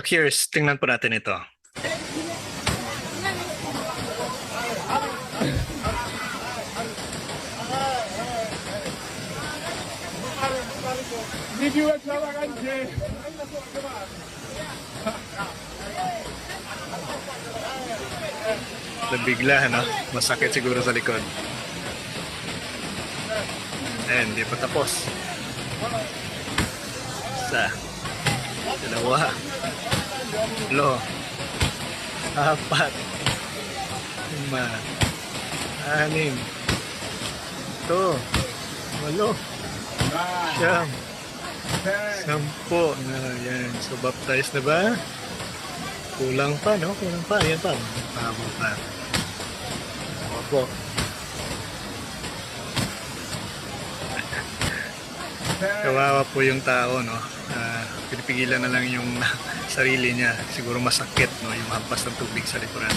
Curious, tingnan po natin ito. Review extravagante. Nabigla, no? Masakit siguro sa likod. Ayan, hindi pa tapos. Isa. Dalawa. Lo. Apat. Lima. Anim. Ito. Walo. Siyam. Sampo. Na, yan. So, baptized na ba? Kulang pa, no? Kulang pa. Yan pa. Tama pa. Opo. Kawawa po yung tao, no? Pinipigilan na lang yung sarili niya. Siguro masakit, no? Yung hampas ng tubig sa likuran.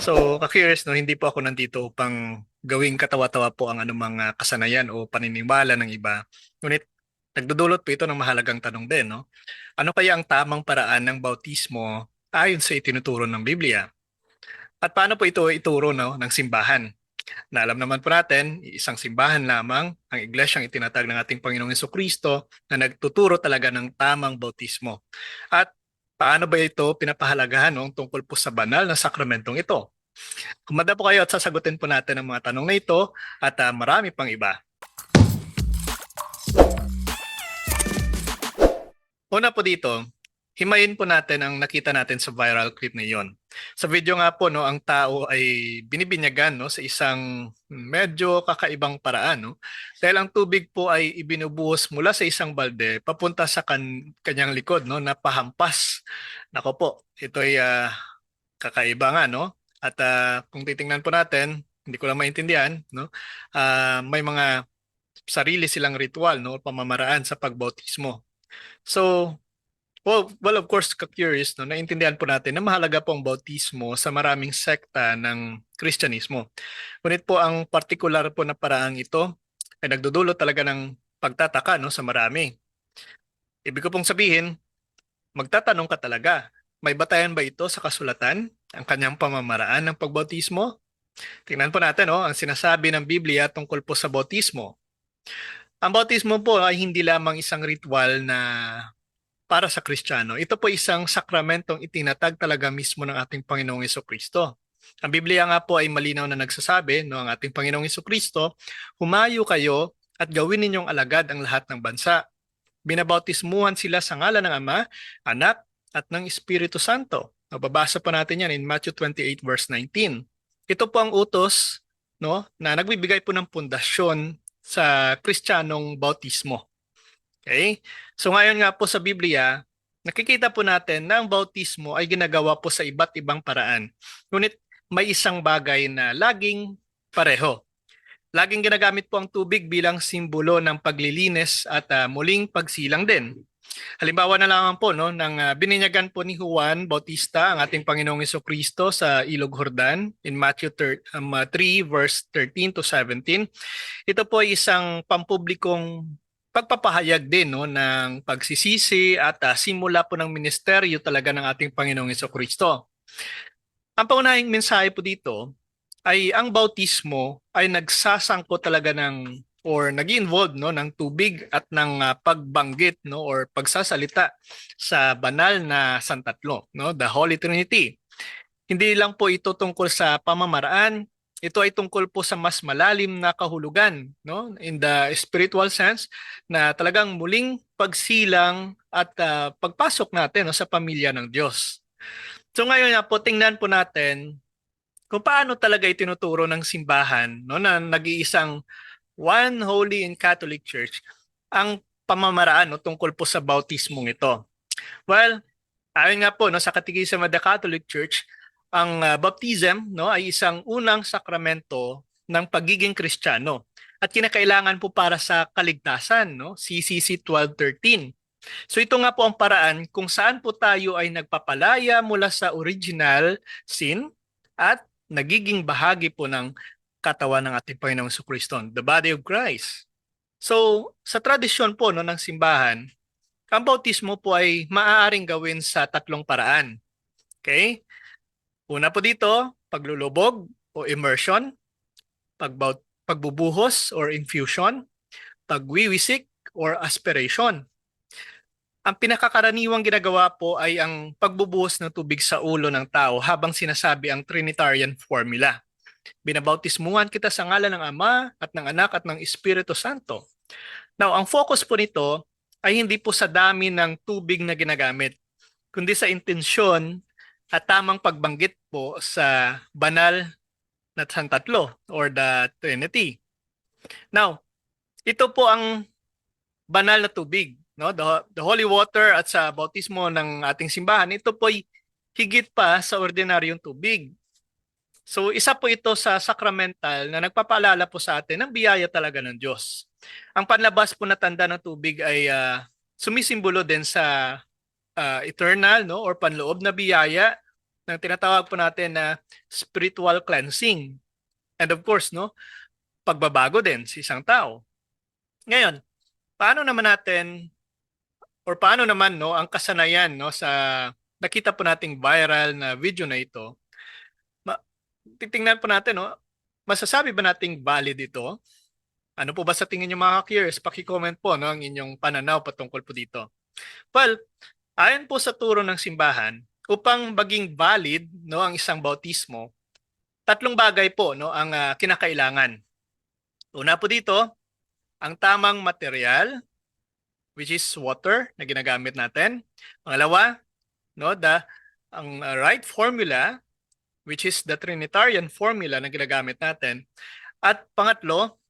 So, ka-curious, no? Hindi po ako nandito upang gawing katawa-tawa po ang anumang ah, kasanayan o paniniwala ng iba. Ngunit, nagdudulot po ito ng mahalagang tanong din, no? Ano kaya ang tamang paraan ng bautismo ayon sa itinuturo ng Biblia? At paano po ito ituro no, ng simbahan? Na alam naman po natin, isang simbahan lamang ang iglesyang itinatag ng ating Panginoong Yeso Kristo na nagtuturo talaga ng tamang bautismo. At paano ba ito pinapahalagahan no, tungkol po sa banal na sakramentong ito? Kumanda po kayo at sasagutin po natin ang mga tanong na ito at ah, marami pang iba. Una po dito, himayin po natin ang nakita natin sa viral clip na iyon. Sa video nga po, no, ang tao ay binibinyagan no, sa isang medyo kakaibang paraan. No? Dahil ang tubig po ay ibinubuhos mula sa isang balde papunta sa kan kanyang likod, no, na pahampas. Nako po, ito ay ah, kakaiba nga. No? At ah, kung titingnan po natin, hindi ko lang maintindihan, no? ah, may mga sarili silang ritual, no, pamamaraan sa pagbautismo. So, well, well of course, ka-curious, no, naintindihan po natin na mahalaga po ang bautismo sa maraming sekta ng Kristyanismo. Ngunit po ang partikular po na paraang ito ay nagdudulot talaga ng pagtataka no, sa marami. Ibig ko pong sabihin, magtatanong ka talaga, may batayan ba ito sa kasulatan, ang kanyang pamamaraan ng pagbautismo? Tingnan po natin, no, ang sinasabi ng Biblia tungkol po sa bautismo. Ang bautismo po ay hindi lamang isang ritual na para sa Kristiyano. Ito po isang sakramentong itinatag talaga mismo ng ating Panginoong Yeso Kristo. Ang Biblia nga po ay malinaw na nagsasabi, no, ang ating Panginoong Yeso Kristo, humayo kayo at gawin ninyong alagad ang lahat ng bansa. Binabautismuhan sila sa ngalan ng Ama, Anak, at ng Espiritu Santo. Mababasa po natin yan in Matthew 28 verse 19. Ito po ang utos no, na nagbibigay po ng pundasyon sa Kristiyanong bautismo. Okay? So ngayon nga po sa Biblia, nakikita po natin na ang bautismo ay ginagawa po sa iba't ibang paraan. Ngunit may isang bagay na laging pareho. Laging ginagamit po ang tubig bilang simbolo ng paglilinis at ah, muling pagsilang din. Halimbawa na lang po no nang ah, bininyagan po ni Juan Bautista ang ating Panginoong Kristo sa Ilog Jordan in Matthew 3, um, ah, 3 verse 13 to 17. Ito po ay isang pampublikong pagpapahayag din no ng pagsisisi at ah, simula po ng ministeryo talaga ng ating Panginoong Kristo. Ang paunahing mensahe po dito ay ang bautismo ay nagsasangko talaga ng or nag involve no ng tubig at ng ah, pagbanggit no or pagsasalita sa banal na santatlo no the Holy Trinity. Hindi lang po ito tungkol sa pamamaraan, ito ay tungkol po sa mas malalim na kahulugan no in the spiritual sense na talagang muling pagsilang at ah, pagpasok natin no, sa pamilya ng Diyos. So ngayon na po tingnan po natin kung paano talaga itinuturo ng simbahan no na nag-iisang one holy and Catholic Church ang pamamaraan no, tungkol po sa bautismong ito. Well, ayon nga po no sa Katekism of the Catholic Church, ang uh, baptism no ay isang unang sakramento ng pagiging Kristiyano at kinakailangan po para sa kaligtasan no CCC 1213. So ito nga po ang paraan kung saan po tayo ay nagpapalaya mula sa original sin at nagiging bahagi po ng katawan ng ating Panginoong Kristo, the body of Christ. So, sa tradisyon po no, ng simbahan, Ang bautismo po ay maaaring gawin sa tatlong paraan. Okay? Una po dito, paglulubog o immersion, pagbaut pagbubuhos or infusion, pagwiwisik or aspiration. Ang pinakakaraniwang ginagawa po ay ang pagbubuhos ng tubig sa ulo ng tao habang sinasabi ang Trinitarian formula. Binabautismuhan kita sa ngalan ng Ama at ng Anak at ng Espiritu Santo. Now, ang focus po nito ay hindi po sa dami ng tubig na ginagamit, kundi sa intensyon at tamang pagbanggit po sa banal na Santatlo or the Trinity. Now, ito po ang banal na tubig, no? The, the holy water at sa bautismo ng ating simbahan, ito po ay higit pa sa ordinaryong tubig. So, isa po ito sa sacramental na nagpapaalala po sa atin ng biyaya talaga ng Diyos. Ang panlabas po na tanda ng tubig ay ah, sumisimbolo din sa ah, eternal no or panloob na biyaya ng tinatawag po natin na spiritual cleansing. And of course, no, pagbabago din sa isang tao. Ngayon, paano naman natin or paano naman no ang kasanayan no sa nakita po nating viral na video na ito? Ma- titingnan po natin no, masasabi ba nating valid ito? Ano po ba sa tingin niyo mga curious? Paki-comment po no ang inyong pananaw patungkol po dito. Well, ayon po sa turo ng simbahan, upang maging valid no ang isang bautismo, tatlong bagay po no ang ah, kinakailangan. Una po dito, ang tamang material which is water na ginagamit natin. Pangalawa, no, the ang ah, right formula which is the Trinitarian formula na ginagamit natin. At pangatlo,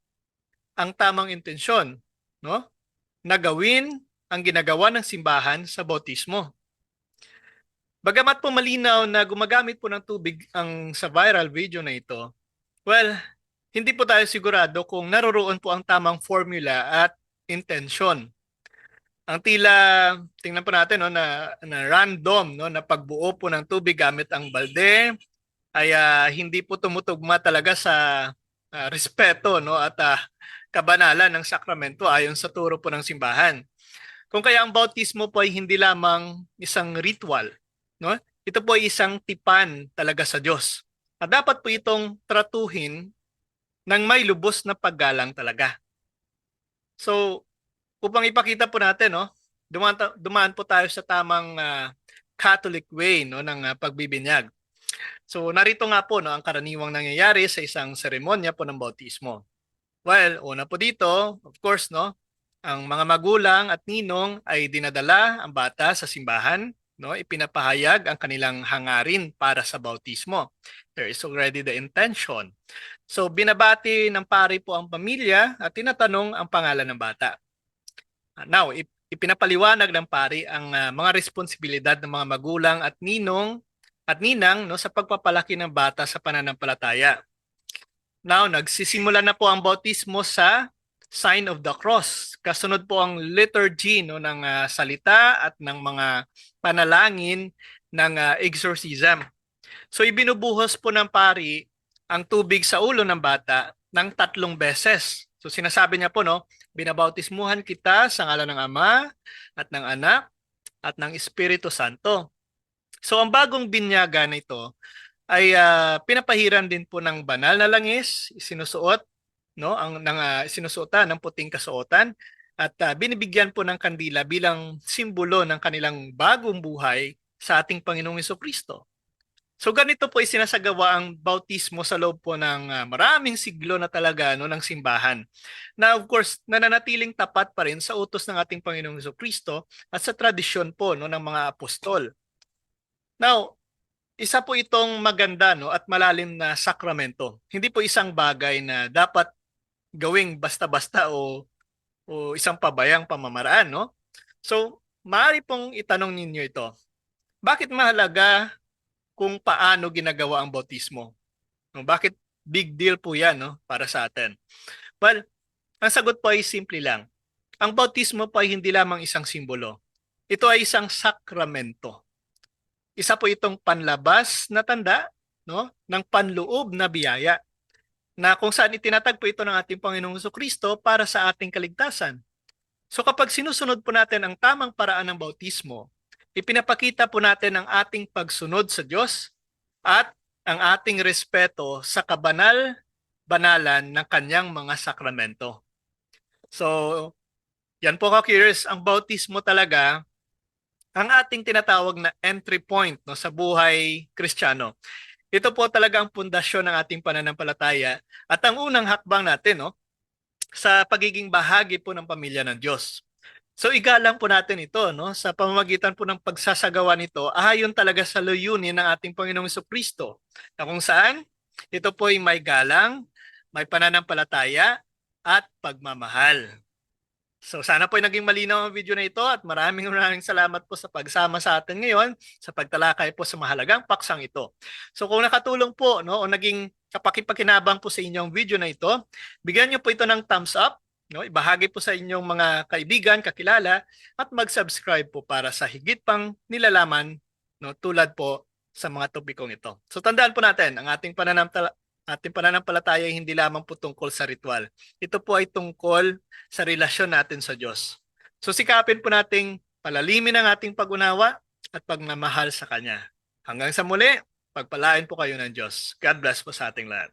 ang tamang intensyon, no? Na gawin ang ginagawa ng simbahan sa bautismo. Bagamat po malinaw na gumagamit po ng tubig ang sa viral video na ito, well, hindi po tayo sigurado kung naroroon po ang tamang formula at intention. Ang tila, tingnan po natin no, na, na random no, na pagbuo po ng tubig gamit ang balde ay ah, hindi po tumutugma talaga sa ah, respeto no, at ah, kabanalan ng sakramento ayon sa turo po ng simbahan. Kung kaya ang bautismo po ay hindi lamang isang ritual, no? Ito po ay isang tipan talaga sa Diyos. At dapat po itong tratuhin ng may lubos na paggalang talaga. So, upang ipakita po natin, no, dumaan, dumaan po tayo sa tamang ah, Catholic way no, ng ah, pagbibinyag. So, narito nga po no, ang karaniwang nangyayari sa isang seremonya po ng bautismo. Well, una po dito, of course, no, ang mga magulang at ninong ay dinadala ang bata sa simbahan, no? Ipinapahayag ang kanilang hangarin para sa bautismo. There is already the intention. So binabati ng pari po ang pamilya at tinatanong ang pangalan ng bata. Now, ip- ipinapaliwanag ng pari ang ah, mga responsibilidad ng mga magulang at ninong at ninang no sa pagpapalaki ng bata sa pananampalataya. Now, nagsisimula na po ang bautismo sa sign of the cross. Kasunod po ang liturgy no ng ah, salita at ng mga panalangin ng ah, exorcism. So ibinubuhos po ng pari ang tubig sa ulo ng bata ng tatlong beses. So sinasabi niya po no, binabautismuhan kita sa ngalan ng Ama at ng Anak at ng Espiritu Santo. So ang bagong binyaga na ito ay ah, pinapahiran din po ng banal na langis, sinusuot no ang ng ah, sinusuotan ng puting kasuotan at ah, binibigyan po ng kandila bilang simbolo ng kanilang bagong buhay sa ating Panginoong Kristo. So ganito po ay sinasagawa ang bautismo sa loob po ng ah, maraming siglo na talaga no ng simbahan. Na of course nananatiling tapat pa rin sa utos ng ating Panginoong Kristo at sa tradisyon po no ng mga apostol. Now, isa po itong maganda no at malalim na sakramento. Hindi po isang bagay na dapat gawing basta-basta o o isang pabayang pamamaraan, no? So, maaari pong itanong ninyo ito. Bakit mahalaga kung paano ginagawa ang bautismo? No, bakit big deal po 'yan, no, para sa atin? Well, ang sagot po ay simple lang. Ang bautismo po ay hindi lamang isang simbolo. Ito ay isang sakramento. Isa po itong panlabas na tanda, no, ng panloob na biyaya na kung saan itinatagpo ito ng ating Panginoong Kristo para sa ating kaligtasan. So kapag sinusunod po natin ang tamang paraan ng bautismo, ipinapakita po natin ang ating pagsunod sa Diyos at ang ating respeto sa kabanal banalan ng kanyang mga sakramento. So, yan po ka-curious, ang bautismo talaga ang ating tinatawag na entry point no sa buhay Kristiyano. Ito po talaga ang pundasyon ng ating pananampalataya at ang unang hakbang natin no sa pagiging bahagi po ng pamilya ng Diyos. So igalang po natin ito no sa pamamagitan po ng pagsasagawa nito ayon talaga sa layunin ng ating Panginoong Kristo na kung saan ito po ay may galang, may pananampalataya at pagmamahal. So sana po ay naging malinaw ang video na ito at maraming maraming salamat po sa pagsama sa atin ngayon sa pagtalakay po sa mahalagang paksang ito. So kung nakatulong po no o naging kapakipakinabang po sa inyong video na ito, bigyan niyo po ito ng thumbs up, no? Ibahagi po sa inyong mga kaibigan, kakilala at mag-subscribe po para sa higit pang nilalaman no tulad po sa mga topikong ito. So tandaan po natin, ang ating pananampala ating pananampalataya ay hindi lamang po tungkol sa ritual. Ito po ay tungkol sa relasyon natin sa Diyos. So sikapin po nating palalimin ang ating pag-unawa at pagmamahal sa Kanya. Hanggang sa muli, pagpalain po kayo ng Diyos. God bless po sa ating lahat.